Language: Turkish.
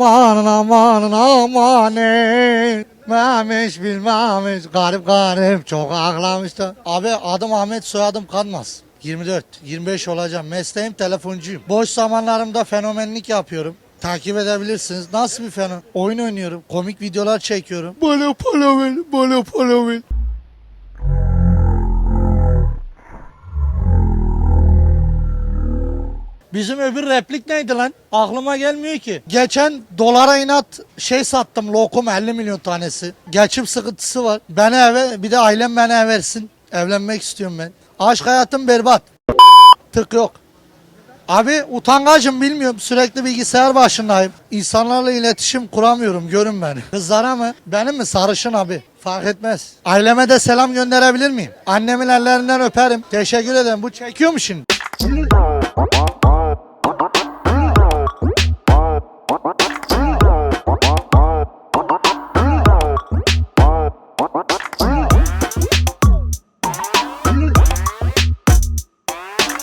Aman aman aman ey. Memiş bilmemiş garip garip çok ağlamıştı. Abi adım Ahmet soyadım Kanmaz. 24, 25 olacağım. Mesleğim telefoncuyum. Boş zamanlarımda fenomenlik yapıyorum. Takip edebilirsiniz. Nasıl bir fenomen? Oyun oynuyorum. Komik videolar çekiyorum. Bana para ver, bana para ver. Bizim öbür replik neydi lan? Aklıma gelmiyor ki. Geçen dolara inat şey sattım lokum 50 milyon tanesi. Geçim sıkıntısı var. Beni eve bir de ailem beni ev versin. Evlenmek istiyorum ben. Aşk hayatım berbat. Tık yok. Abi utangacım bilmiyorum sürekli bilgisayar başındayım. İnsanlarla iletişim kuramıyorum görün beni. Kızlara mı? Benim mi? Sarışın abi. Fark etmez. Aileme de selam gönderebilir miyim? Annemin ellerinden öperim. Teşekkür ederim. Bu çekiyor mu şimdi? Cheers.